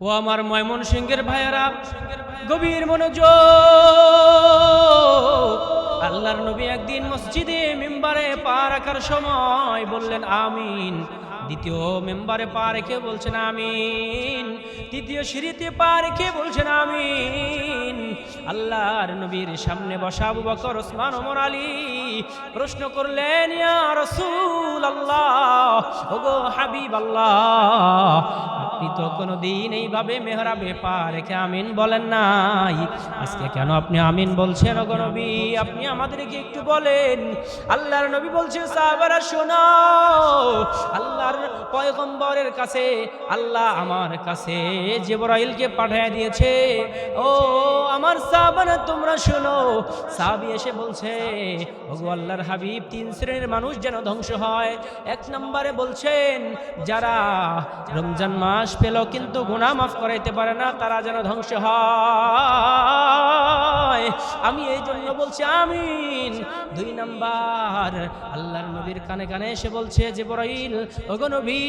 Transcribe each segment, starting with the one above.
ও আমার ময়মন সিংহের ভাইয়েরা, গভীর মনোযোগ। আল্লাহর নবী একদিন মসজিদে মেম্বারে পা রাখার সময় বললেন, আমিন। দ্বিতীয় মেম্বারে পা রেখে বলছেন, আমিন। তৃতীয় সিঁড়িতে পা রেখে বলছেন, আমিন। আল্লাহর নবীর সামনে বসা বকর, ওসমান, ওমর, আলী প্রশ্ন করলেন, ইয়া রাসূল আল্লাহ ওগো হাবিব আল্লাহ আপনি তো কোনোদিন এইভাবে মেহরাবে পা রেখে আমিন বলেন নাই। আজকে কেন আপনি আমিন বলছেন ওগো নবী? আপনি আমাদেরকে একটু বলেন। আল্লাহর নবী বলছে, সাহাবারা, শোনো, আল্লাহর পয়গম্বরের কাছে, আল্লাহ আমার কাছে জিবরাইলকে পাঠিয়ে দিয়েছে। ও আমার সাহাবারা, তোমরা শোনো। সাহাবি এসে বলছে, ওগো আল্লাহর হাবিব, তিন শ্রেণির মানুষ যেন ধ্বংস হয়। এক নম্বরে বলছেন, যারা রমজান মাস পেল কিন্তু গুণা মাফ করাইতে পারে না, তারা যেন ধ্বংস হয়। আমি এই জন্য বলছি, আমিন। দুই নাম্বার, আল্লাহর নবীর কানে কানে এসে বলছে যে বরাইল নবী,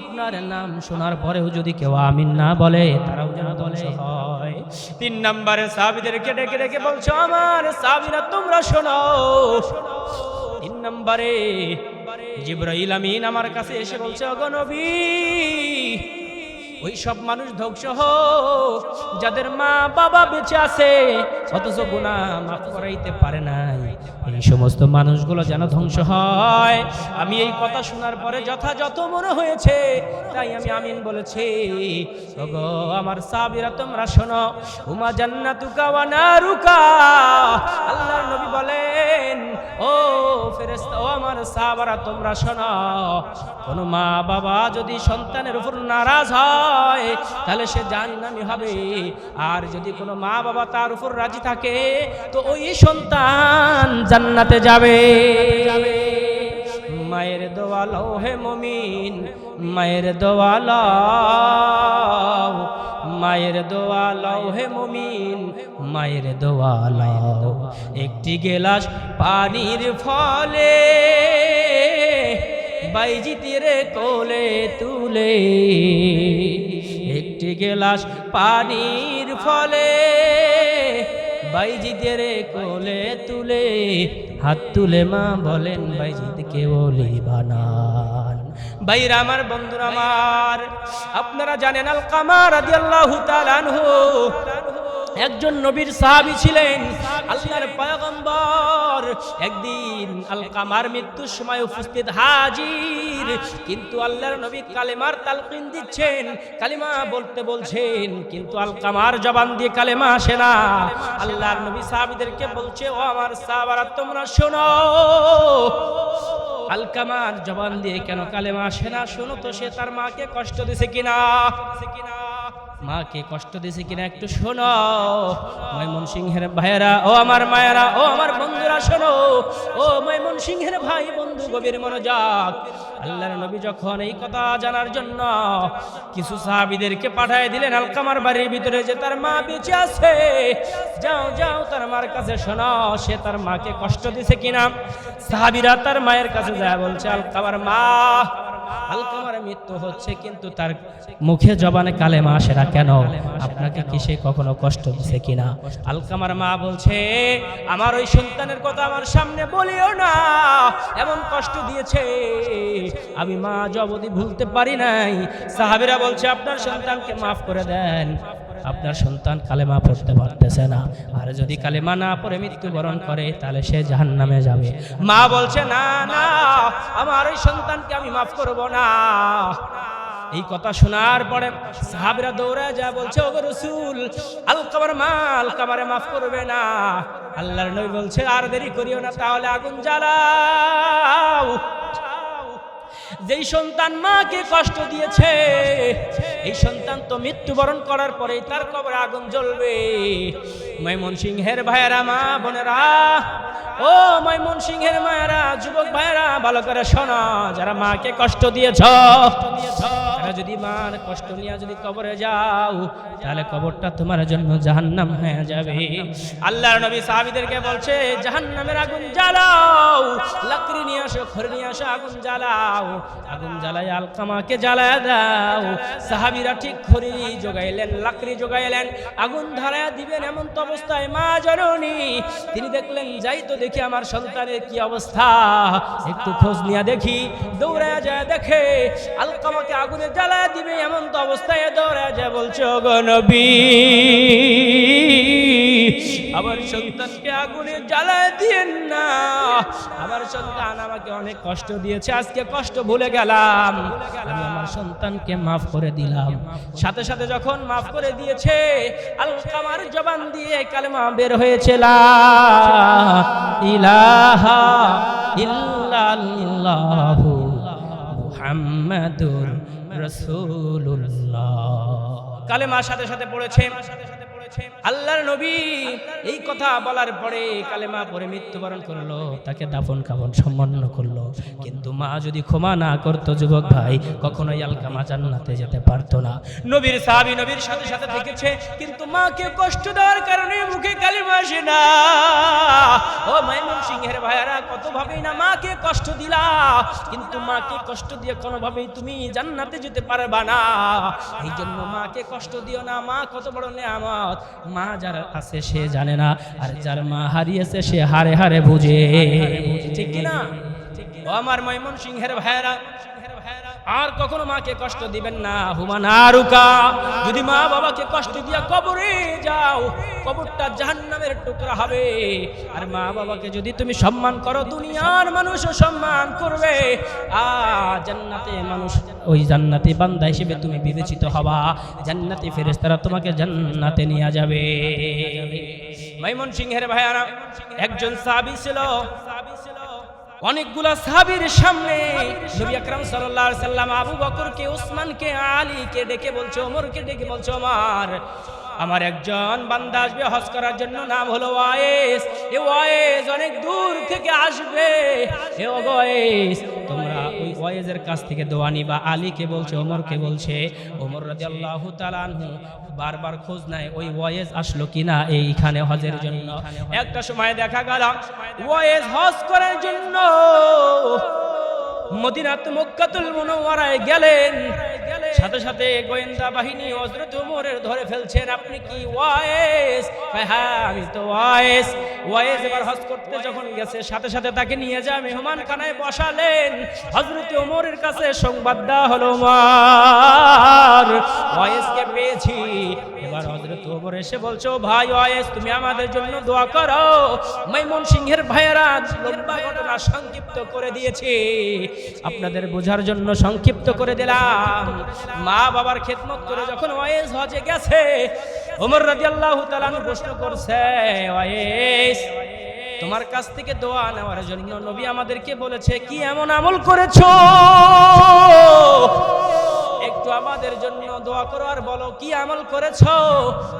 আপনার নাম শোনার পরেও যদি কেউ আমিন না বলে, তারাও যেন ধ্বংস হয়। তিন নাম্বারে সাহাবিদেরকে ডেকে ডেকে বলছো, আমার সাহাবিরা তোমরা শোনো তিন নম্বরে জিব্রাইল আমিন আমার কাছে এসে বলছে, ওগো নবী, ওই সব মানুষ ধ্বংস হোক, যাদের মা বাবা বেঁচে আছে, অথচ গুণা মাফ করাইতে পারে নাই। এই সমস্ত মানুষগুলো যেন ধ্বংস হয়। আমি এই কথা শোনার পরে যথাযথ মনে হয়েছে, তাই আমি আমিন বলেছি, ওগো আমার সাবিরা তোমরা শোনো, উমা জান্নাতুকা ওয়া নারুকা। আল্লাহর নবী বলেন, ও ফেরেশতা, ও আমার সাহাবারা, তোমরা শোনো, কোন মা বাবা যদি সন্তানের উপর নারাজ হয়, তাহলে সে জাহান্নামী হবে। আর যদি কোনো মা বাবা তার উপর রাজি থাকে, তো ওই সন্তান জান্নাতে যাবে। মায়ের দোয়ালো হে মমিন, মায়ের দোয়ালাও মায়ের দোয়ালাও হে মমিন, মায়ের দোয়ালাও একটি গেলাস পানির ফলে বাইজিতির কোলে তুলে। একটি গেলাস পানির ফলে বাইজিদের কোলে তুলে। হাত তুলে মা বলেন বাইজিদকে ওলি বানান বাইরা আমার বন্ধুরা আমার, আপনারা জানেন আল কামার তাআলা আনহু, একজন নবীর সাহাবী ছিলেন আল্লাহর পয়গম্বর। একদিন আল কামার মৃত্যুর সময় উপস্থিত হাজির, কিন্তু আল্লাহর নবী কালেমার তালকিন দিচ্ছেন, কালিমা বলতে বলছেন, কিন্তু আল কামার জবান দিয়ে কালেমা আসে না। আল্লাহর নবী সাহাবীদেরকে বলছে, ও আমার সাহাবারা, তোমরা শোনো। আলকামার জবান দিয়ে কেন কালেমা আসে না? শোনো তো, সে তার মাকে কষ্ট দিছে কিনা? মাকে কষ্ট দিছে কিনা একটু শোনো। ময়মন সিংহের ভাইয়েরা, ও আমার মায়েরা, ও আমার বন্ধুরা, শোনো। ও ময়মন সিংহের ভাই, বন্ধু গভীর মনোযোগ আল্লাহর নবী যখন এই কথা জানার জন্য কিছু সাহাবিদেরকে পাঠায় দিলেন, আলকামার বাড়ির ভিতরে যে তার মা বেঁচে আছে, যাও যাও, তার মার কাছে শোনো, সে তার মাকে কষ্ট দিছে কিনা? সাহাবিরা তার মায়ের কাছে যায়, বলছে, আলকামার মা আলকামার মৃত্যু হচ্ছে, কিন্তু তার মুখে জবানে কালেমা আসে না কেন? আপনাকে কি সে কখনো কষ্ট দিছে কিনা? আলকামার মা বলছে, আমার ওই সন্তানের কথা আমার সামনে বলিও না, এমন কষ্ট দিয়েছে। আমি মা জবদি ভুলতে পারি নাই। সাহাবিরা বলছে, আপনার সন্তানকে মাফ করে দেন। আপনার সন্তান কালেমা পড়তে পারতেছে না। আর যদি কালেমা না পড়ে, মৃত্যুবরণ করে, তাহলে সে জাহান নামে যাবে। মা বলছে, না না, আমার ওই সন্তানকে আমি মাফ করব না। এই কথা শোনার পরে সাহাবিরা দৌড়ে যা বলছে, ওগো রসুল আলকামার মা আলকামারে মাফ করবে না। আল্লাহর নবী বলছে, আর দেরি করিও না, তাহলে আগুন জ্বালাও। যেই সন্তান মাকে কষ্ট দিয়েছে, এই সন্তান তো মৃত্যুবরণ করার পরেই তার কবরে আগুন জ্বলবে। ময়মন সিংহের ভাইয়েরা, মা বোনেরা, ও ময়মন সিংহের মায়েরা, যুবক ভাইয়েরা, ভালো করে শোনো, যারা মাকে কষ্ট দিয়েছ দিয়েছ যদি মার কষ্ট নিয়ে যদি কবরে যাও, তাহলে কবরটা তোমার জন্য জাহান্নাম হয়ে যাবে। আল্লাহর নবী সাহাবীদেরকে বলছে, জাহান্নামের আগুন জ্বালাও, লাকড়ি নিয়ে আসো, খড়ি নিয়ে আসো, আগুন জ্বালাও, আগুন জ্বালাই আলকামাকে জ্বালায় দাও। সাহাবীরা ঠিক খড়ি জোগাইলেন, লাকড়ি জোগাইলেন, আগুন ধরায় দিবেন এমন তো অবস্থায় মা জননী। তিনি দেখলেন, যাই তো দেখি আমার সন্তানের কি অবস্থা। একটু খোঁজ নিয়ে দেখি, দৌড়ায় যায়, দেখে আলকামাকে আগুনে জ্বালায় দিবে, এমন তো অবস্থায় দৌড়ায় যায়, বলছে গনবী আমার সন্তানকে আগুনে জ্বালা দিয়েন না। আমার সন্তান আমাকে অনেক কষ্ট দিয়েছে, আজকে কষ্ট ভুলে গেলাম। আমি আমার সন্তানকে মাফ করে দিলাম। সাথে সাথে যখন মাফ করে দিয়েছে, আলকামার জবান দিয়ে কালেমা বের হয়েছে, লা ইলাহা ইল্লাল্লাহু মুহাম্মাদুর রাসূলুল্লাহ। কালেমার সাথে সাথে পড়েছে আল্লাহর নবী এই কথা বলার পরে কালেমা পরে মৃত্যুবরণ করল, তাকে দাফন কাফন সম্মান করল। কিন্তু মা যদি ক্ষমা না করতো, যুবক ভাই, কখনোই আলকামা জান্নাতে যেতে পারতো না। নবীর সাহাবী নবীর সাথে সাথে থেকেছে, কিন্তু মাকে কষ্ট দেওয়ার কারণে মুখে কালেমা আসে না। ও মাইমুন সিংহের ভাইয়ারা কত ভাবেই না মাকে কষ্ট দিলা। কিন্তু মাকে কষ্ট দিয়ে কোনোভাবেই তুমি জান্নাতে যেতে পারবা না। এই জন্য মাকে কষ্ট দিও না। মা কত বড় নেয়ামত। মা যার আছে সে জানে না আর যার মা হারিয়েছে সে হারে হারে বুঝে। ঠিক কিনা? আমার ময়মন সিংহের ভাইয়েরা আর কখনো মাকে কষ্ট দিবেন না। হুমানারুকা যদি মা বাবাকে কষ্ট দিয়া কবরে যাও, কবরটা জাহান্নামের টুকরা হবে। আর মা বাবাকে যদি তুমি সম্মান করো, দুনিয়ার মানুষও সম্মান করবে। আ জান্নাতে মানুষ, ওই জান্নাতে বান্দা হিসেবে তুমি বিবেচিত হবা। জান্নাতে ফেরেশতারা তোমাকে জান্নাতে নিয়ে যাবে। মাইমন সিংহের ভাইয়ারা, একজন সাবি ছিল। অনেকগুলা সাবির সামনে নবী আকরাম সাল্লাল্লাহু সাল্লাম আবু বকরকে, ওসমানকে, আলীকে ডেকে বলছে, ওমরকে ডেকে বলছো, ওমর, আমার একজন বান্দা আসবে হজ করার জন্য, নাম হলো ওয়াইস এ ওয়াইস অনেক দূর থেকে আসবে। এ ওয়াইস ওয়াইজের কাছ থেকে দোয়া নিবা, আলীকে বলছে, ওমরকে বলছে। ওমর রাদিয়াল্লাহু তাআলা আনহু বারবার খোঁজ নাই ওই ওয়াইজ আসলো কিনা এইখানে হজের জন্য। একটা সময় দেখা গেল ওয়েজ হজ করার জন্য মদিনাত মক্কাতুল মুনাওয়ারায় গেলেন। সাথে সাথে গোয়েন্দা বাহিনী হযরত ওমরের ধরে ফেলছেন। আপনি কি ওয়াইস? হ্যাঁ আমি তো ওয়াইস। ওয়াইস এবার হজ করতে যখন গেছে, সাথে সাথে তাকে নিয়ে যায় মেহমান খানায় বসালেন। হযরত ওমরের কাছে সংবাদ দেওয়া হলো ওমর ওয়াইসকে পেয়েছি। এবার হযরত ওমর এসে বলছো ভাই, ওয়াইস, তুমি আমাদের জন্য দোয়া করো। মাইমন সিংহের ভাইয়েরা লম্বা ঘটনা সংক্ষিপ্ত করে দিয়েছি। আপনাদের বোঝার জন্য সংক্ষিপ্ত করে দিলাম। মা বাবার খেদমত করে যখন ওয়েস হজে গেছে, ওমর রাজি আল্লাহ প্রশ্ন করছে ওয়েস তোমার কাছ থেকে দোয়া নেওয়ার জন্য নবী আমাদেরকে বলেছে, কি এমন আমল করেছ? আমাদের জন্য দোয়া করো আর বলো, কি আমল করেছ?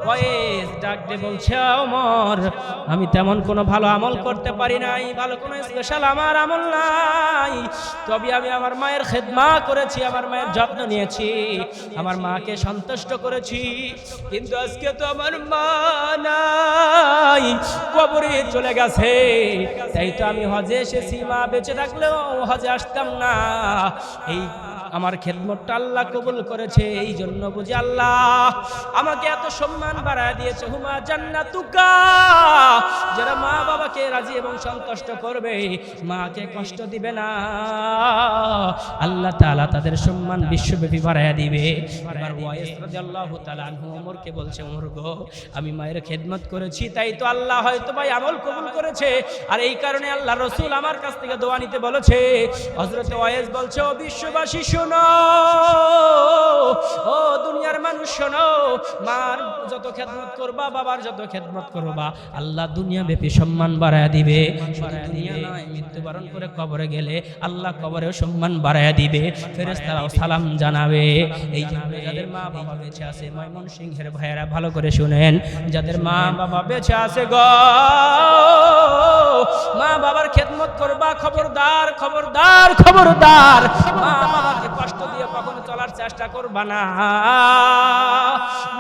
ওয়েস ডাক দিয়ে বলছে, ওমর, আমি তেমন কোনো ভালো আমল করতে পারি নাই, ভালো কোনো স্পেশাল আমার আমল নাই। তবে আমি আমার মায়ের খেদমা করেছি, আমার মায়ের যত্ন নিয়েছি, আমার মাকে সন্তুষ্ট করেছি। কিন্তু আজকে তো আমার মা নাই, কবরে চলে গেছে। তাই তো আমি হজে এসেছি, মা বেঁচে থাকলেও হজে আসতাম না। এই আমার খেদমতটা আল্লাহ কবুল করেছে, এই জন্য বুঝি আল্লাহ আমাকে এত সম্মান বাড়ায় দিয়েছে। হুমা জান্নাতুকা। যারা মা বাবাকে রাজি এবং সন্তুষ্ট করবে, মাকে কষ্ট দিবে না। আল্লাহ তাআলা তাদের সম্মান বিশ্বব্যাপী বাড়ায় দিবে। এবার ওয়াইস রাদিয়াল্লাহু তাআলা আনহু ওমরকে বলছে, ওমর গো, আমি মায়ের খেদমত করেছি, তাই তো আল্লাহ হয়তো ভাই আমল কবুল করেছে। আর এই কারণে আল্লাহ রসুল আমার কাছ থেকে দোয়া নিতে বলেছে। হজরত ওয়াইস বলছে, ও বিশ্ববাসী শোনো ও দুনিয়ার মানুষ শোনো মার যত খেদমত করবা, বাবার যত খেদমত করবা, আল্লাহ দুনিয়া ব্যাপী সম্মান বাড়ায় দিবে। মৃত্যুবরণ করে কবরে গেলে আল্লাহ কবরেও সম্মান বাড়ায় দিবে। ফেরেশতারাও সালাম জানাবে। এই জন্য যাদের মা বাবা বেঁচে আছে ময়মন সিংহের ভাইয়েরা ভালো করে শুনেন। যাদের মা বাবা বেঁচে আছে গো, মা বাবার খেদমত করবা, খবরদার খবরদার খবরদার। মা কষ্ট দিয়ে কখনো চলার চেষ্টা করবা না।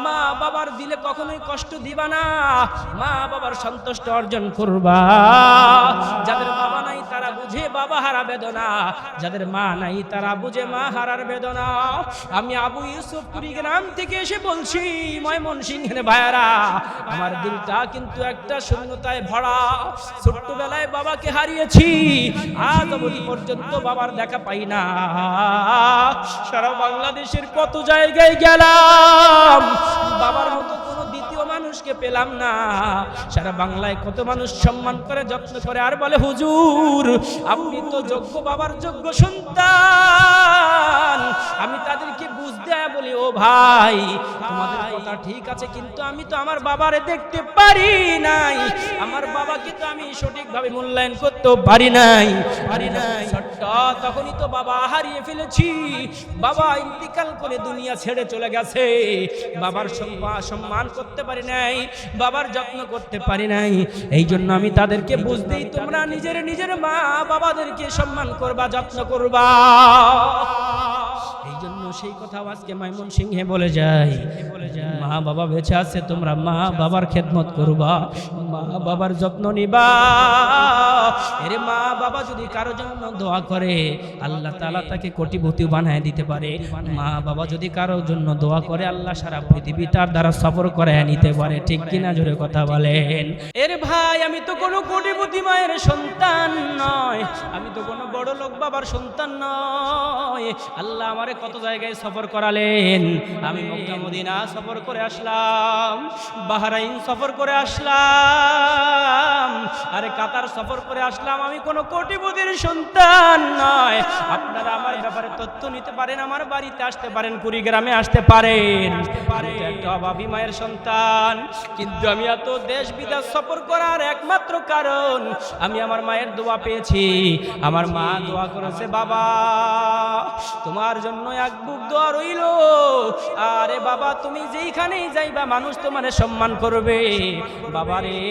মা বাবার দিলে কখনোই কষ্ট দিবা না। মা বাবার সন্তুষ্ট অর্জন করবা। যাদের বাবা নাই বুঝে বাবা হারা বেদনা। যাদের মা নাই, তারা বুঝে মা হারার বেদনা। আমি আবু ইউসুফ কুড়িগ্রাম থেকে এসে বলছি ময়মন সিংহের ভাইয়ারা, আমার দিলটা কিন্তু একটা শূন্যতায় ভরা। ছোট্টবেলায় বাবাকে হারিয়েছি, আজ অবধি পর্যন্ত বাবার দেখা পাই না। সারা বাংলাদেশের কত জায়গায় গেলাম, বাবার মতো মানুষকে পেলাম না। সারা বাংলায় কত মানুষ সম্মান করে, যত্ন করে, আর বলে, হুজুর, আপনি তো যোগ্য বাবার যোগ্য সন্তান। আমি তাদেরকে বুঝতে বলি, ও ভাই, তোমাদের কথা ঠিক আছে, কিন্তু আমি তো আমার বাবারে দেখতে পারি নাই। আমার বাবাকে তো আমি সঠিকভাবে মূল্যায়ন করতে পারি নাই। পারি নাই। তখনই তো বাবা হারিয়ে ফেলেছি। বাবা ইন্তিকাল করে দুনিয়া ছেড়ে চলে গেছে। বাবার সম্মান করতে পারি নাই, বাবার যত্ন করতে পারি নাই। এই জন্য আমি তাদেরকে বুঝতেই তোমরা নিজের নিজের মা বাবাদেরকে সম্মান করবা, যত্ন করবা। এই জন্য সেই কথা আজকে মাইমন সিংহে বলে যাই মা বাবা বেঁচে আছে, তোমরা মা বাবার খেদমত করবা। মা বাবার যত্ন নিবা। এরে মা বাবা যদি কারও জন্য দোয়া করে, আল্লাহ তাআলা তাকে কোটিপতি বানায় দিতে পারে। মা বাবা যদি কারও জন্য দোয়া করে, আল্লাহ সারা পৃথিবী তার দ্বারা সফর করে নিতে পারে। ঠিক কিনা জোরে কথা বলেন। এর ভাই, আমি তো কোনো কোটিপতি মায়ের সন্তান নয়। আমি তো কোনো বড় লোক বাবার সন্তান নয়। আল্লাহ আমারে কত জায়গায় সফর করালেন। আমি মক্কা, মদিনা সফর করে আসলাম। বাহরাইন সফর করে আসলাম। আরে কাতার সফর করে আসলাম, আমি কোনো কোটিপতির সন্তান নয়। আপনারা আমার ব্যাপারে তথ্য নিতে পারেন, আমার বাড়িতে আসতে পারেন, কুড়িগ্রামে আসতে পারেন। অভাবী মায়ের সন্তান, কিন্তু আমি এত দেশ বিদেশ সফর করার একমাত্র কারণ, আমি আমার মায়ের দোয়া পেয়েছি। আমার মা দোয়া করেছে, বাবা, তোমার জন্য এক বুক দোয়া রইল। আরে বাবা, তুমি যেইখানেই যাইবা, মানুষ তোমার সম্মান করবে। বাবা রে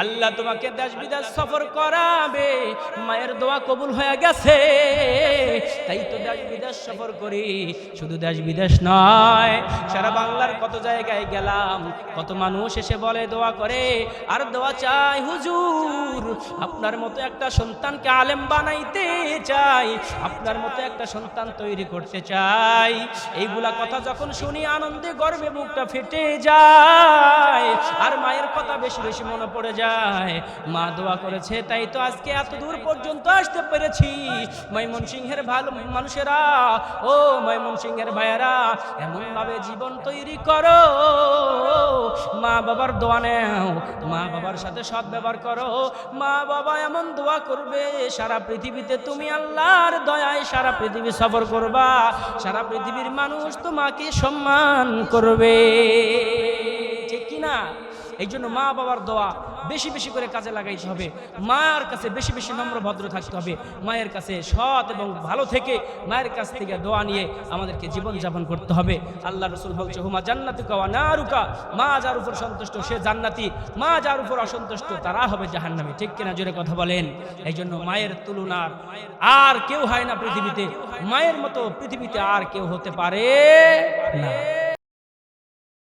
আল্লাহ তোমাকে দেশ বিদেশ সফর করাবে। মায়ের দোয়া কবুল হয়ে গেছে। তাই তো দেশ বিদেশ সফর করি। শুধু দেশ বিদেশ নয়, সারা বাংলার কত জায়গায় গেলাম। কত মানুষ এসে বলে দোয়া করে, আর দোয়া চাই হুজুর, আপনার মতো একটা সন্তানকে আলেম বানাইতে চাই, আপনার মতো একটা সন্তান তৈরি করতে চাই। এইগুলা কথা যখন শুনি আনন্দে গর্বে মুখটা ফেটে যায়। আর মায়ের কথা বেশি বেশি মনে পড়ে যায়। মা দোয়া করেছে, তাই তো আজকে এত দূর পর্যন্ত আসতে পেরেছি। ময়মন সিংহের ভালো মানুষেরা, ও ময়মন সিংহের ভাইয়েরা এমন ভাবে জীবন তৈরি করো। মা বাবার দোয়া নেও, মা বাবার সাথে সৎ ব্যবহার করো। মা বাবা এমন দোয়া করবে, সারা পৃথিবীতে তুমি আল্লাহর দয়ায় সারা পৃথিবী সফর করবা। সারা পৃথিবীর মানুষ তোমাকে সম্মান করবে। এই জন্য মা বাবার দোয়া বেশি বেশি করে কাজে লাগাইতে হবে। মায়ের কাছে বেশি বেশি নম্র ভদ্র থাকতে হবে। মায়ের কাছে সৎ এবং ভালো থেকে মায়ের কাছ থেকে দোয়া নিয়ে আমাদেরকে জীবন যাপন করতে হবে। আল্লাহ রসুল বলছে, হুমা জান্নাতি কাওয়া না রুকা মা যার উপর সন্তুষ্ট, সে জান্নাতি। মা যার উপর অসন্তুষ্ট, তারা হবে জাহান্নামী। ঠিক কিনা জোরে কথা বলেন? এই জন্য মায়ের তুলনার আর কেউ হয় না পৃথিবীতে। মায়ের মতো পৃথিবীতে আর কেউ হতে পারে না।